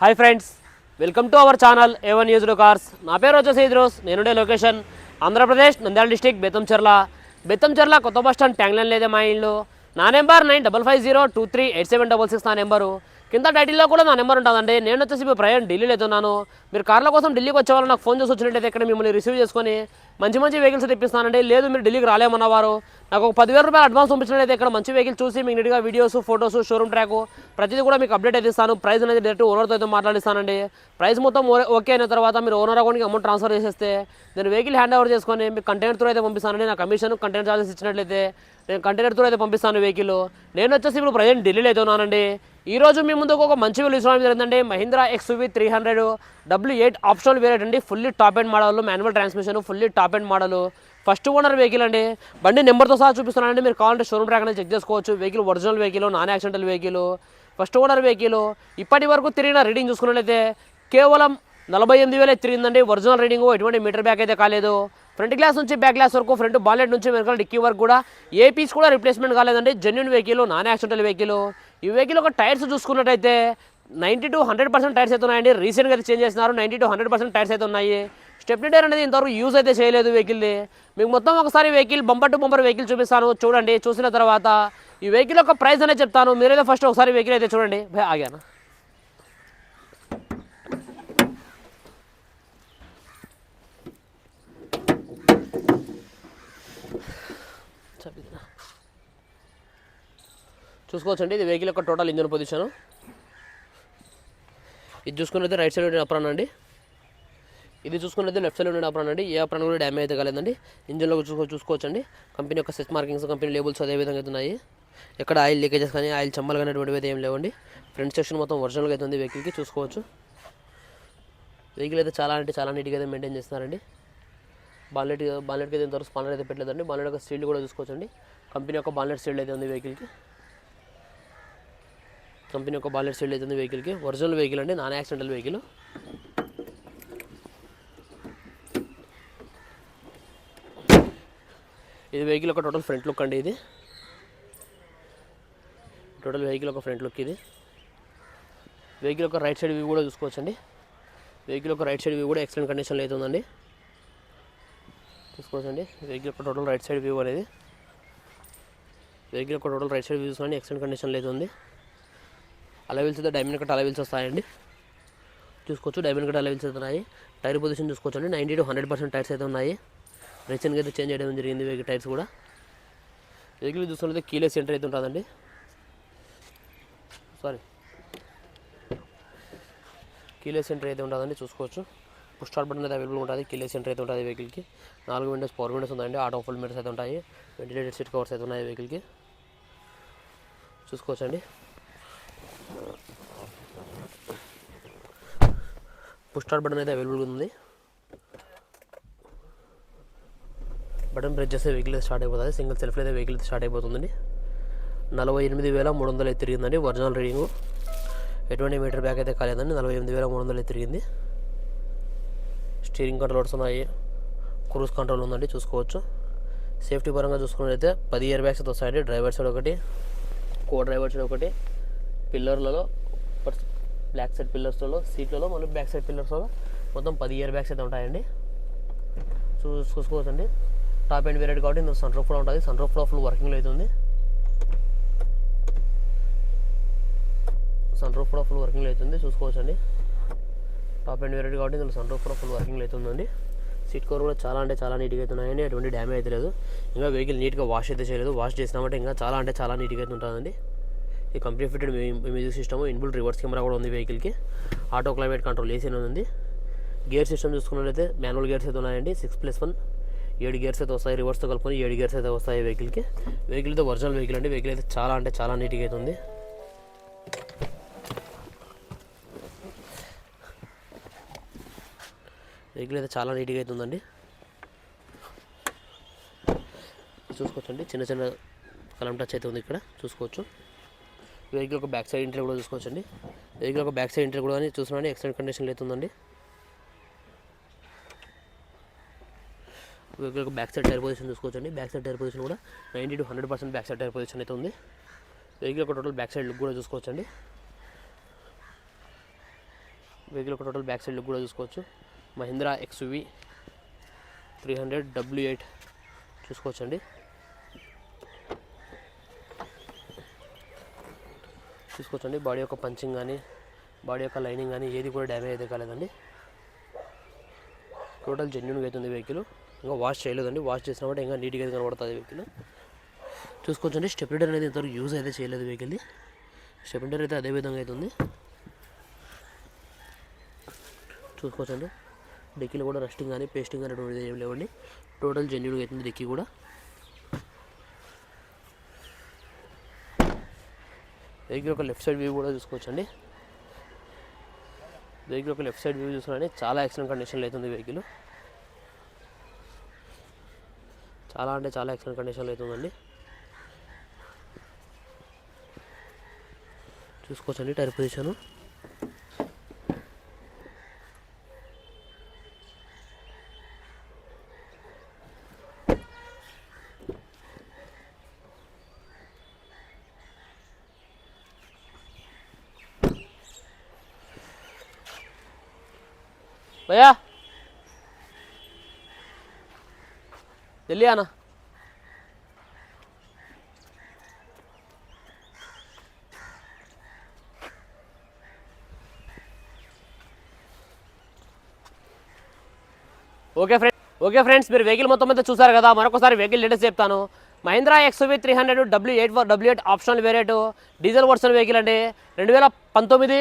Hi friends welcome to our channel A one news cars నా పేరు వచ్చేసి ఇద్రోస్ నేనుండే లొకేషన్ ఆంధ్రప్రదేశ్ నంద్యాల డిస్టిక్ బెత్తంచెర్ల బెత్తంచెర్ల కొత్త బస్ స్టాండ్ ట్యాంగ్లైన్ లేదే మా ఇల్లు. నా number nine double five zero two three eight seven double six నా నెంబరు. కింద టైటిల్లో కూడా నా నెంబర్ ఉంటుందండి. నేను వచ్చేసి ఇప్పుడు ప్రయాణం ఢిల్లీలో అవుతున్నాను మీరు కార్ల కోసం ఢిల్లీకి వచ్చేవాళ్ళు నాకు ఫోన్ చేసి వచ్చినట్టయితే ఇక్కడ మిమ్మల్ని రిసీవ్ చేసుకొని మంచి మంచి వెహికల్స్ తెప్పిస్తానండి. లేదు మీరు ఢిల్లీకి రాలేమన్నవారు. నాకు ఒక పదివేల రూపాయలు అడ్వాన్స్ పంపించినట్టయితే ఇక్కడ మంచి వెహికల్ చూసి మీకు నీట్గా వీడియోస్ ఫోటోస్ షోరూమ్ ట్రాక్ ప్రతిదీ కూడా మీకు అప్డేట్ అయితే ఇస్తాను. ప్రైస్ అనేది డైరెక్ట్ ఓనర్తో అయితే మాట్లాడిస్తానండి. ప్రైస్ మొత్తం ఓకే అయిన తర్వాత మీరు ఓనర్ అకౌంట్కి అమౌంట్ ట్రాన్స్ఫర్ చేసేస్తే నేను వెహికల్ హ్యాండ్ ఓవర్ చేసుకొని మీకు కంటైనర్ త్రూ అయితే పంపిస్తానండి. నా కమిషన్ కంటైనర్ ఛార్జెస్ ఇచ్చినట్లయితే నేను కంటైనర్ త్రూ అయితే పంపిస్తాను వెహికల్ నేను వచ్చేసి ఇప్పుడు ప్రజెంట్ ఢిల్లీలో అయితే ఉన్నానండి ఈరోజు మీ ముందుకు ఒక మంచి వీలు ఇవ్వడం జరిగిందండి Mahindra XUV three hundred W eight optional variant అండి. Fully top end model manual transmission fully top end model first owner vehicle అండి. బండి నెంబర్తో సహా చూపిస్తున్నానండి. మీరు కావాలంటే షోరూమ్ ట్రాక్ అనేది చెక్ చేసుకోవచ్చు. Vehicle original vehicle non accidental vehicle first owner vehicle ఇప్పటి వరకు తిరిగిన రీడింగ్ చూసుకున్నట్లయితే కేవలం నలభై ఎనిమిది వేలే తిరిగిందండి. ఒరిజినల్ రీడింగ్ ఎటువంటి మీటర్ బ్యాక్ అయితే కాలేదు. ఫ్రంట్ గ్లాస్ నుంచి బ్యాక్ గ్లాస్ వరకు ఫ్రంట్ బాలెట్ నుంచి వెనకాల డిక్కీ వరకు కూడా ఏ పీస్ కూడా రిప్లేస్మెంట్ కాలేదండి. Genuine vehicle non accidental vehicle ఈ వెహికల్ ఒక టైర్స్ చూసుకున్నట్టయితే ninety to hundred percent tyres అయితే ఉన్నాయండి. రీసెంట్గా అయితే చేంజ్ చేస్తున్నారు. Ninety to hundred percent tyres అయితే ఉన్నాయి. స్టెప్నీ టైర్ అనేది ఇంతవరకు యూజ్ అయితే చేయలేదు వెహికల్ది మీకు మొత్తం ఒకసారి vehicle bumper to bumper vehicle చూపిస్తాను. చూడండి చూసిన తర్వాత ఈ వెహికల్ యొక్క ప్రైస్ అనేది చెప్తాను. మీరైతే ఫస్ట్ ఒకసారి వెహికల్ అయితే చూడండి. ఆగాను? చూసుకోవచ్చండి. ఇది వెహికల్ యొక్క టోటల్ ఇంజన్ పొజిషన్ ఇది చూసుకున్నది రైట్ సైడ్ ఉండే అప్రాన్ అండి. ఇది చూసుకున్నది లెఫ్ట్ సైడ్ ఉండే అప్రాన్ అండి. ఏ అప్రాన్ కూడా డ్యామేజ్ అయితే కాలేదండి. ఇంజన్లో చూసుకో చూసుకోవచ్చండి. కంపెనీ యొక్క సెట్ మార్కింగ్స్ కంపెనీ లేబుల్స్ అదే విధంగా అయితే ఉన్నాయి. ఎక్కడ ఆయిల్ లీకేజెస్ కానీ ఆయిల్ చెమ్మలు కానీ అటువంటివి అయితే ఏం లేవండి. ఫ్రంట్ సెక్షన్ మొత్తం ఒరిజినల్గా అయితే ఉంది వెహికల్కి చూసుకోవచ్చు. వెహికల్ అయితే చాలా అంటే చాలా నీట్గా అయితే మెయింటైన్ చేస్తున్నారండి. బాలెట్ బాలెట్కి అయితే ఇంతవరకు స్పానర్ అయితే పెట్టలేదండి. బాలెట్ యొక్క సీల్డ్ కూడా చూసుకోవచ్చండి. కంపెనీ యొక్క బాలెట్ సీల్డ్ అయితే ఉంది వెహికల్కి కంపెనీ యొక్క బాలెట్ సెల్ అవుతుంది వెహికల్కి. ఒరిజినల్ వెహికల్ అండి నాన్ యాక్సిడెంటల్ వెహికల్. ఇది వెహికల్ ఒక టోటల్ ఫ్రంట్ లుక్ అండి ఇది. టోటల్ వెహికల్ ఒక ఫ్రంట్ లుక్ ఇది. వెహికల్ ఒక రైట్ సైడ్ వ్యూ కూడా చూసుకోవచ్చండి. వెహికల్ ఒక రైట్ సైడ్ వ్యూ కూడా ఎక్సలెంట్ కండిషన్లో అయితే ఉందండి. చూసుకోవచ్చండి. వెహికల్ ఒక టోటల్ రైట్ సైడ్ వ్యూ అనేది. వెహికల్ ఒక టోటల్ రైట్ సైడ్ వ్యూ చూసుకోండి ఎక్సలెంట్ కండిషన్లో అయితే ఉంది. అలవిల్స్ అయితే డైమండ్ కట్ అలవిల్స్ వస్తాయండి చూసుకోవచ్చు డైమండ్ కట్ అలవిల్స్ అయితే ఉన్నాయి టైర్ పొజిషన్ చూసుకోవచ్చు అండి ninety to hundred percent tyres అయితే ఉన్నాయి. రీసెంట్గా అయితే చేంజ్ చేయడం జరిగింది వెహికల్ టైర్స్ కూడా. వెహికల్ చూసుకుంటే కీలే సెంటర్ అయితే ఉంటుందండి. సారీ కీలే సెంటర్ అయితే ఉంటుందండి చూసుకోవచ్చు. పుష్ స్టార్ట్ బటన్ అయితే అవైలబుల్ ఉంటుంది. కీలెస్ సెంటర్ అయితే ఉంటుంది వెహికల్కి నాలుగు విండోస్ పవర్ విండోస్ ఉందండి ఆటో ఫుల్ మీటర్స్ అయితే ఉంటాయి. వెంటిలేటెడ్ సీట్ కవర్స్ అయితే ఉన్నాయి వెహికల్కి చూసుకోవచ్చండి. పుష్ స్టార్ట్ బటన్ అయితే అవైలబుల్గా ఉంది. బటన్ ప్రెస్ చేస్తే వెహికల్ అయితే స్టార్ట్ అయిపోతుంది. సింగిల్ సెల్ఫ్ అయితే వెహికల్ అయితే స్టార్ట్ అయిపోతుందండి. నలభై ఎనిమిది వేల మూడు వందలు అయితే తిరిగిందండి. ఒరిజినల్ రీడింగ్ ఎటువంటి మీటర్ బ్యాక్ అయితే కాలేదండి. నలభై ఎనిమిది వేల మూడు వందలు అయితే తిరిగింది. స్టీరింగ్ కంట్రోల్స్ ఉన్నాయి. క్రూజ్ కంట్రోల్ ఉందండి. చూసుకోవచ్చు. సేఫ్టీ పరంగా చూసుకున్నట్లయితే పది ఇయర్ బ్యాగ్స్ అయితే వస్తాయండి. డ్రైవర్ సైడ్ ఒకటి. కో డ్రైవర్ సైడ్ ఒకటి. పిల్లర్లలో బ్యాక్ సైడ్ పిల్లర్స్లలో సీట్లలో మళ్ళీ బ్యాక్ సైడ్ పిల్లర్స్లో మొత్తం పది ఇయర్ బ్యాగ్స్ అయితే ఉంటాయండి. చూ చూసుకోవచ్చండి. టాప్ అండ్ వేరియట్ కాబట్టి ఇందులో సన్ రూఫ్ కూడా ఉంటుంది. సన్ రూఫ్ కూడా ఫుల్ వర్కింగ్లో అవుతుంది సన్ రూఫ్ కూడా ఫుల్ వర్కింగ్లో అవుతుంది చూసుకోవచ్చండి. టాప్ అండ్ వేరియట్ కాబట్టి ఇందులో సన్ రూఫ్ కూడా ఫుల్ వర్కింగ్లో అవుతుందండి సీట్ కవర్ కూడా చాలా అంటే చాలా నీట్గా అయితే ఉన్నాయండి. ఎటువంటి డ్యామేజ్ అయితే లేదు. ఇంకా వెహికల్ నీట్గా వాష్ అయితే చేయలేదు. వాష్ చేసినామంటే ఇంకా చాలా అంటే చాలా నీట్గా అయితే ఉంటుందండి. ఈ company fitted music system inbuilt reverse camera కూడా ఉంది వెహికల్కి. ఆటో క్లైమేట్ కంట్రోల్ ఏసీ ఉంది. గేర్ సిస్టమ్ చూసుకున్నట్లయితే మాన్యువల్ గేర్స్ అయితే ఉన్నాయండి. సిక్స్ ప్లస్ వన్ ఏడు గేర్స్ అయితే వస్తాయి. రివర్స్తో కలుపుకొని ఏడు గేర్స్ అయితే వస్తాయి వెహికల్కి. వెహికల్ అయితే ఒరిజినల్ వెహికల్ అండి. వెహికల్ అయితే చాలా అంటే చాలా నీట్గా అయితే ఉంది. వెహికల్ అయితే చాలా నీట్గా అయితే ఉందండి. చూసుకోవచ్చండి. చిన్న చిన్న కలం టచ్ అయితే ఉంది ఇక్కడ. చూసుకోవచ్చు. వెహికల్ ఒక బ్యాక్ సైడ్ ఇంటర్ కూడా చూసుకోవచ్చండి. వెహికల్ ఒక బ్యాక్ సైడ్ ఇంటర్ కూడా అని చూస్తున్నాండి ఎక్సలెంట్ కండిషన్లో అయితే ఉందండి ఒక బ్యాక్ సైడ్ టైర్ పొజిషన్ చూసుకోవచ్చండి. బ్యాక్ సైడ్ టైర్ పొజిషన్ కూడా ninety to hundred percent back side tyre position అయితే ఉంది. వెహికల్ ఒక టోటల్ బ్యాక్ సైడ్ లుక్ కూడా చూసుకోవచ్చండి. వెహికల్ ఒక టోటల్ బ్యాక్ సైడ్ లుక్ కూడా చూసుకోవచ్చు. Mahindra XUV three hundred W eight చూసుకోవచ్చండి. చూసుకోవచ్చండి. బాడీ యొక్క పంచింగ్ కానీ బాడీ యొక్క లైనింగ్ కానీ ఏది కూడా డ్యామేజ్ అయితే కాలేదండి. టోటల్ జెన్యున్గా అవుతుంది వెహికల్ ఇంకా వాష్ చేయలేదండి. వాష్ చేసినప్పుడు ఇంకా నీట్గా అయితే కనబడుతుంది వెహికల్ చూసుకోవచ్చండి. స్టెప్లెటర్ అనేది ఇంతవరకు యూజ్ అయితే చేయలేదు వెహికల్ది స్టెప్లెటర్ అయితే అదే విధంగా అవుతుంది చూసుకోవచ్చండి. డిక్కీలో కూడా రస్టింగ్ కానీ పేస్టింగ్ కానీ అటువంటిది ఏం లేవండి. టోటల్ జెన్యున్గా అవుతుంది డిక్కీ కూడా. వెహికల్ ఒక లెఫ్ట్ సైడ్ వ్యూ కూడా చూసుకోవచ్చండి. వెహికల్ ఒక లెఫ్ట్ సైడ్ వ్యూ చూసుకుని చాలా యాక్సిడెంట్ కండిషన్లో అవుతుంది వెహికల్ చాలా అంటే చాలా యాక్సిడెంట్ కండిషన్లో అవుతుందండి. చూసుకోవచ్చండి టైర్ పొజిషను. भैया जल्दी आना ఓకే ఫ్రెండ్ ఓకే ఫ్రెండ్స్ మీరు వెహికల్ మొత్తం అయితే చూసారు కదా మరొకసారి వెహికల్ డీటెయిల్స్ చెప్తాను Mahindra XUV three hundred W eight W eight optional variant diesel version vehicle అండి రెండు వేల పంతొమ్మిది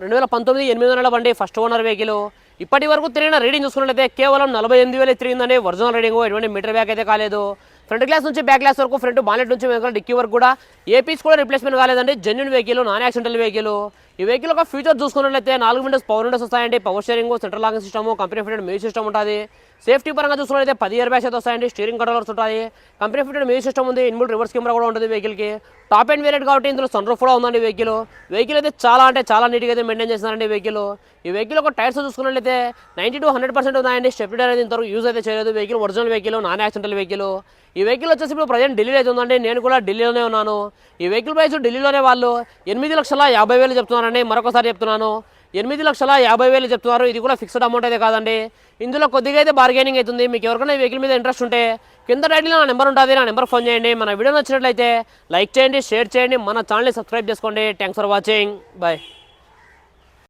రెండు వేల పంతొమ్మిది ఎనిమిది వందల బండి ఫస్ట్ ఓనర్ వెహికల్. ఇప్పటి వరకు తిరిగిన రీడింగ్ చూసుకున్నట్లయితే కేవలం నలభై ఎనిమిది వేలు తిరిగిందండి ఒరిజినల్ రీడింగ్. ఎటువంటి మీటర్ బ్యాక్ అయితే కాలేదు. ఫ్రంట్ గ్లాస్ నుంచి బ్యాక్ గ్లాస్ వరకు ఫ్రంట్ బాలెట్ నుంచి వెనకాల డిక్కీ వరకు కూడా ఏ పీస్ కూడా రిప్లేస్మెంట్ కాలేదండి. Genuine vehicle non accidental vehicle ఈ వెహికల్ ఒక ఫీచర్ చూసుకున్నట్లయితే నాలుగు విండోస్ పవర్ విండోస్ వస్తాయండి. Power steering central locking system company fitted music system ఉంటుంది. సేఫ్టీ పరంగా చూసుకున్నట్లయితే పది ఇయర్ బ్యాగ్స్ అయితే వస్తాయండి. స్టీరింగ్ కంట్రోలర్స్ ఉంటాయి. కంపెనీ ఫిటెడ్ మ్యూజిక్ సిస్టమ్ ఉంది. ఇన్బుల్ రివర్స్ కెమెరా కూడా ఉంటుంది వెహికల్కి టాప్ అండ్ వేరియట్ కాబట్టి ఇందులో సన్ రూఫ్ కూడా ఉందండి వెహికల్ వెహికల్ అయితే చాలా అంటే చాలా నీట్గా అయితే మెయింటైన్ చేస్తున్నారండి వెహికల్ ఈ వెహికల్ ఒక టైర్స్ చూసుకున్నట్లయితే నైంటీ టు హండ్రెడ్ పర్సెంట్ ఉన్నాయండి. స్టెప్ అనేది ఇంతవరకు యూజ్ అయితే చేయలేదు. Vehicle original vehicle non accidental vehicle ఈ వెహికల్ వచ్చేసి ఇప్పుడు ప్రజెంట్ ఢిల్లీలో అయితే ఉందండి. నేను కూడా ఢిల్లీలోనే ఉన్నాను. ఈ వెహికల్ ప్రైస్ ఢిల్లీలోనే వాళ్ళు ఎనిమిది లక్షల యాభై వేలు చెప్తున్నారు చెప్తున్నారండి మరొకసారి చెప్తున్నాను. ఎనిమిది లక్షల యాభై వేలు చెప్తున్నారు. ఇది కూడా ఫిక్స్డ్ అమౌంట్ అయితే కాదండి. ఇందులో కొద్దిగా అయితే బార్గెనింగ్ అవుతుంది. మీకు ఎవరికైనా వెహికల్ మీద ఇంట్రెస్ట్ ఉంటే కింద టైటిల్లో నా నెంబర్ ఉంటుంది. నా నెంబర్ ఫోన్ చేయండి. మన వీడియో నచ్చినట్లయితే లైక్ చేయండి షేర్ చేయండి. మన ఛానల్ని సబ్స్క్రైబ్ చేసుకోండి. Thanks for watching bye